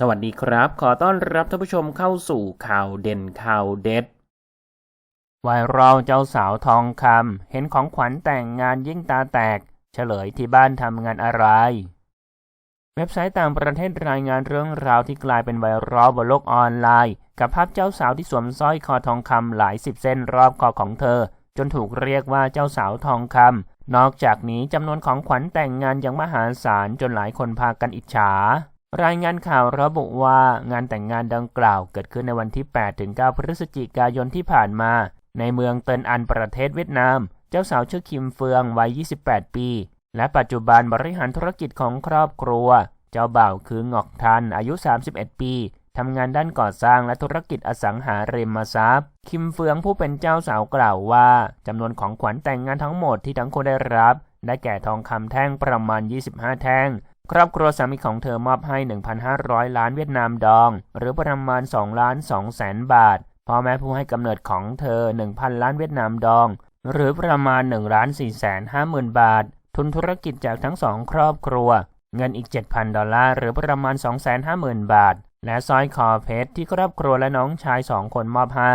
สวัสดีครับ ขอต้อนรับท่านผู้ชมเข้าสู่ข่าวเด่นข่าวเด็ดไวรัลเจ้าสาวทองคำเห็นของขวัญแต่งงานยิ่งตาแตก เฉลยที่บ้านทำงานอะไร เว็บไซต์ต่างประเทศรายงานเรื่องราวที่กลายเป็นไวรัลบนโลกออนไลน์ กับภาพเจ้าสาวที่สวมสร้อยคอทองคำหลายสิบเส้นรอบคอของเธอ จนถูกเรียกว่าเจ้าสาวทองคำนอกจากนี้จำนวนของขวัญแต่งงานยังมหาศาลจนหลายคนพากันอิจฉา รายงานข่าวระบุว่างานแต่งงานดังกล่าวเกิดขึ้นในวันที่8-9พฤศจิกายนที่ผ่านมา ในเมืองเตินอันประเทศเวียดนาม เจ้าสาวชื่อคิมเฟืองวัย 28 ปี และปัจจุบันบริหารธุรกิจของครอบครัว เจ้าบ่าวคืองอกทัน อายุ 31 ปีทำงานด้านก่อสร้างและธุรกิจอสังหาริมทรัพย์ คิมเฟืองผู้เป็นเจ้าสาวกล่าวว่าจำนวนของขวัญแต่งงานทั้งหมดที่ทั้งคู่ได้รับ ได้แก่ทองคำแท่งประมาณ 25 แท่ง ครอบครัวสามีของเธอมอบให้ 1,500 ล้านเวียดนามดอง หรือประมาณ2ล้าน2แสนบาท พ่อแม่ผู้ให้กำเนิดของเธอ 1,000 ล้านเวียดนามดอง หรือประมาณ1ล้าน4แสน5หมื่นบาท ทุนธุรกิจจากทั้งสองครอบครัว เงินอีก 7,000 ดอลลาร์ หรือประมาณ 250,000 บาท และสร้อยคอเพชรที่ครอบครัวและน้องชายสองคนมอบให้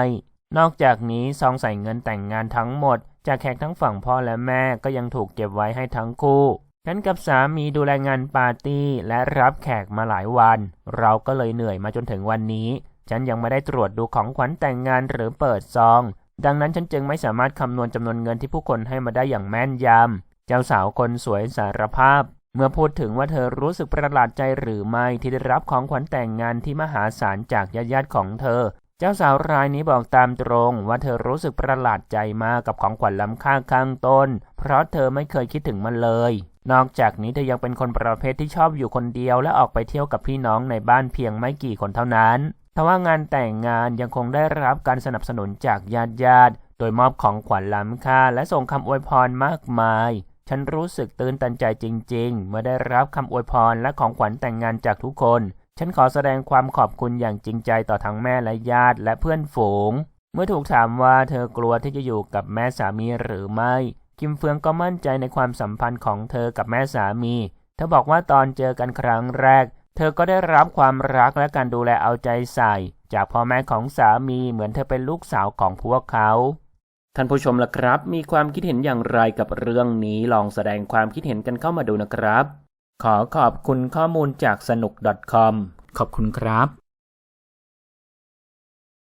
นอกจากนี้ซองใส่เงินแต่งงานทั้งหมด จากแขกทั้งฝั่งพ่อและแม่ก็ยังถูกเก็บไว้ให้ทั้งคู่ ฉันกับสามีดูแลงานปาร์ตี้และรับแขกมาหลายวัน เราก็เลยเหนื่อยมาจนถึงวันนี้ ฉันยังไม่ได้ตรวจดูของขวัญแต่งงานหรือเปิดซอง ดังนั้นฉันจึงไม่สามารถคำนวณจำนวนเงินที่ผู้คนให้มาได้อย่างแม่นยำ เจ้าสาวคนสวยสารภาพ เมื่อพูดถึงว่าเธอรู้สึกประหลาดใจหรือไม่ที่ได้รับของขวัญแต่งงานที่มหาศาลจากญาติๆของเธอ เจ้าสาวรายนี้บอกตามตรงว่าเธอรู้สึกประหลาดใจมากกับของขวัญล้ำค่าข้างต้น เพราะเธอไม่เคยคิดถึงมันเลย นอกจากนี้เธอยังเป็นคนประเภทที่ชอบอยู่คนเดียวและออกไปเที่ยวกับพี่น้องในบ้านเพียงไม่กี่คนเท่านั้นทว่างานแต่งงานยังคงได้รับการสนับสนุนจากญาติญาติ โดยมอบของขวัญล้ำค่าและส่งคำอวยพรมากมาย ฉันรู้สึกตื่นตันใจจริง ๆ เมื่อได้รับคำอวยพรและของขวัญแต่งงานจากทุกคน ฉันขอแสดงความขอบคุณอย่างจริงใจต่อทั้งแม่และญาติและเพื่อนฝูง เมื่อถูกถามว่าเธอกลัวที่จะอยู่กับแม่สามีหรือไม่ คิมเฟืองก็มั่นใจในความสัมพันธ์ของเธอกับแม่สามี เธอบอกว่าตอนเจอกันครั้งแรก เธอก็ได้รับความรักและการดูแลเอาใจใส่ จากพ่อแม่ของสามีเหมือนเธอเป็นลูกสาวของพวกเขาท่านผู้ชมล่ะครับ มีความคิดเห็นอย่างไรกับเรื่องนี้ลองแสดงความคิดเห็นกันเข้ามาดูนะครับ ขอขอบคุณข้อมูลจากสนุก .com ขอบคุณครับ